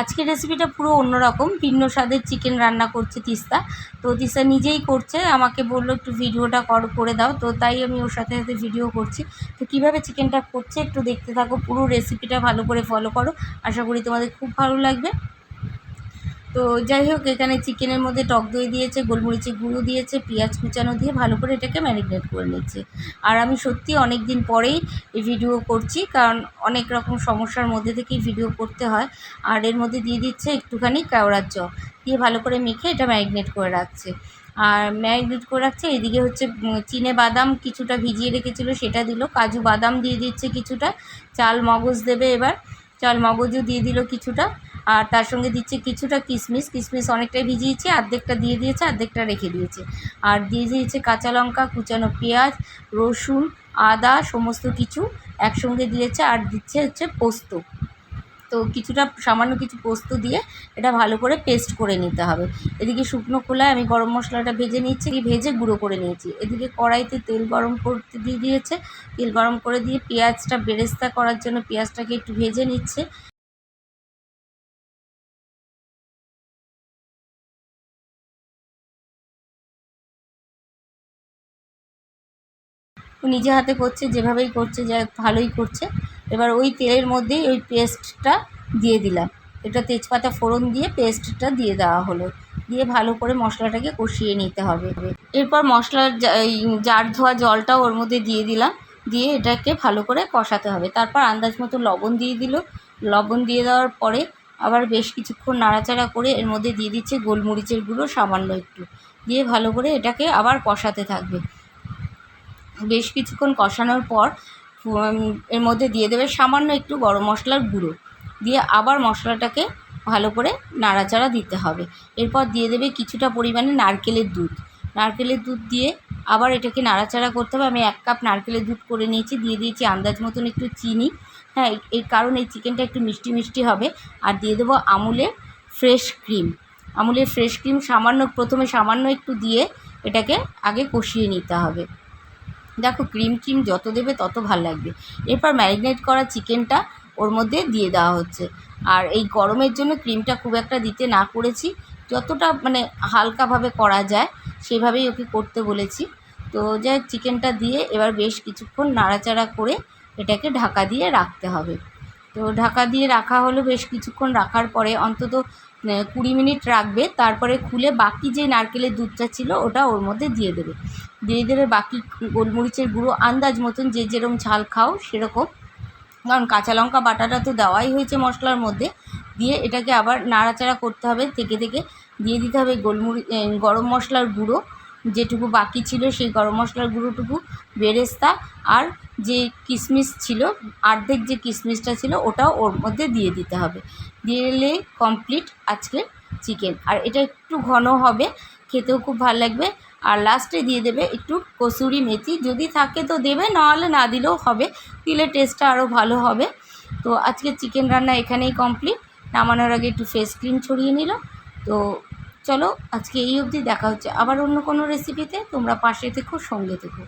আজকের রেসিপিটা পুরো অন্যরকম। ভিন্ন স্বাদের চিকেন রান্না করছে তিস্তা। তো তিস্তা নিজেই করছে, আমাকে বলল একটু ভিডিওটা কর, করে দাও। তো তাই আমি ওর সাথে সাথে ভিডিও করছি। তো কীভাবে চিকেনটা করছে একটু দেখতে থাকো। পুরো রেসিপিটা ভালো করে ফলো করো। আশা করি তোমাদের খুব ভালো লাগবে। তো যাই হোক, এখানে চিকেনের মধ্যে টক দই দিয়েছে, গোলমরিচের গুঁড়ো দিয়েছে, পেঁয়াজ কুচানো দিয়ে ভালো করে এটাকে ম্যারিনেট করে নিচ্ছে। আর আমি সত্যি অনেক দিন পরেই এই ভিডিও করছি, কারণ অনেক রকম সমস্যার মধ্যে থেকেই ভিডিও করতে হয়। আর এর মধ্যে দিয়ে দিচ্ছে একটুখানি কেওড়ার জল, দিয়ে ভালো করে মেখে এটা ম্যারিনেট করে রাখছে। আর ম্যারিনেট করে রাখছে, এদিকে হচ্ছে চিনে বাদাম কিছুটা ভিজিয়ে রেখেছিলো, সেটা দিল। কাজু বাদাম দিয়ে দিচ্ছে কিছুটা, চাল মগজ দেবে এবার। চাল মগজও দিয়ে দিল কিছুটা। আর তার সঙ্গে দিচ্ছে কিছুটা কিশমিশ কিশমিশ অনেকটাই ভিজিয়েছে অর্ধেকটা দিয়ে দিয়েছে অর্ধেকটা রেখে দিয়েছে। আর দিয়ে দিয়েছে কাঁচা লঙ্কা, কুচানো পেঁয়াজ, রসুন, আদা, সমস্ত কিছু একসঙ্গে দিয়েছে আর দিচ্ছে হচ্ছে পোস্ত। তো কিছুটা সামান্য কিছু পোস্ত দিয়ে এটা ভালো করে পেস্ট করে নিতে হবে। এদিকে শুকনো খোলায় আমি গরম মশলাটা ভেজে নিচ্ছি ভেজে গুঁড়ো করে নিয়েছি। এদিকে কড়াইতে তেল গরম করতে দিয়ে দিয়েছে। তেল গরম করে দিয়ে পেঁয়াজটা বেরেস্তা করার জন্য পেঁয়াজটাকে একটু ভেজে নিচ্ছে। নিজে হাতে করছে, যেভাবেই করছে, যা ভালোই করছে। এবার ওই তেলের মধ্যেই ওই পেস্টটা দিয়ে দিলাম। এটা তেজপাতা ফোড়ন দিয়ে পেস্টটা দিয়ে দেওয়া হলো। দিয়ে ভালো করে মশলাটাকে কষিয়ে নিতে হবে। এরপর মশলার জার ধোয়া জলটাও ওর মধ্যে দিয়ে দিলাম। দিয়ে এটাকে ভালো করে কষাতে হবে। তারপর আন্দাজ মতো লবণ দিয়ে দিল। লবণ দিয়ে দেওয়ার পরে আবার বেশ কিছুক্ষণ নাড়াচাড়া করে এর মধ্যে দিয়ে দিচ্ছে গোলমরিচের গুঁড়ো সামান্য একটু। দিয়ে ভালো করে এটাকে আবার কষাতে থাকবে। বেশ কিছুক্ষণ কষানোর পর এর মধ্যে দিয়ে দেবে সামান্য একটু গরম মশলার গুঁড়ো। দিয়ে আবার মশলাটাকে ভালো করে নাড়াচাড়া দিতে হবে। এরপর দিয়ে দেবে কিছুটা পরিমাণে নারকেলের দুধ। নারকেলের দুধ দিয়ে আবার এটাকে নাড়াচাড়া করতে হবে। আমি এক কাপ নারকেলের দুধ করে নিয়েছি, দিয়ে দিয়েছি আন্দাজ মতন একটু চিনি। হ্যাঁ এর কারণ এই চিকেনটা একটু মিষ্টি মিষ্টি হবে। আর দিয়ে দেবো আমুলের ফ্রেশ ক্রিম। আমুলের ফ্রেশ ক্রিম সামান্য, প্রথমে সামান্য একটু দিয়ে এটাকে আগে কষিয়ে নিতে হবে। দেখো ক্রিম ক্রিম যত দেবে তত ভালো লাগবে। এরপর ম্যারিনেট করা চিকেনটা ওর মধ্যে দিয়ে দেওয়া হচ্ছে। আর এই গরমের জন্য ক্রিমটা খুব একটা দিতে না করেছি। যতটা মানে হালকাভাবে করা যায়, সেভাবেই ওকে করতে বলেছি। তো যাই চিকেনটা দিয়ে এবার বেশ কিছুক্ষণ নাড়াচাড়া করে এটাকে ঢাকা দিয়ে রাখতে হবে। তো ঢাকা দিয়ে রাখা হলো বেশ কিছুক্ষণ রাখার পরে অন্তত কুড়ি মিনিট রাখবে, তারপরে খুলে বাকি যে নারকেলের দুধটা ছিল, ওটা ওর মধ্যে দিয়ে দেবে। দিয়ে দেবে বাকি গোলমরিচের গুঁড়ো, আন্দাজ মতন যে যেরকম ঝাল খাও সেরকম। কারণ কাঁচা লঙ্কা বাটাটা তো দেওয়াই হয়েছে মশলার মধ্যে। দিয়ে এটাকে আবার নাড়াচাড়া করতে হবে, থেকে থেকে দিয়ে দিতে হবে গোলমরি গরম মশলার গুঁড়ো। যেটুকু বাকি ছিল সেই গরম মশলার গুঁড়োটুকু, বেরেস্তা আর যে কিশমিশ ছিল, অর্ধেক যে কিশমিশটা ছিল ওটাও ওর মধ্যে দিয়ে দিতে হবে। দিয়ে দিলে কমপ্লিট আজকে চিকেন আর এটা একটু ঘন হবে, খেতেও খুব ভালো লাগবে। আর লাস্টে দিয়ে দেবে একটু কসুরি মেথি। যদি থাকে তো দেবে, নাহলে না দিলেও হবে। দিলে টেস্টটা আরও ভালো হবে। তো আজকে চিকেন রান্না এখানেই কমপ্লিট নামানোর আগে একটু ফেস ক্রিম ছড়িয়ে নিল। তো চলো আজকে এই অবধি দেখা হচ্ছে আবার অন্য কোনো রেসিপিতে তোমরা পাশে থেকো, সঙ্গে থেকো।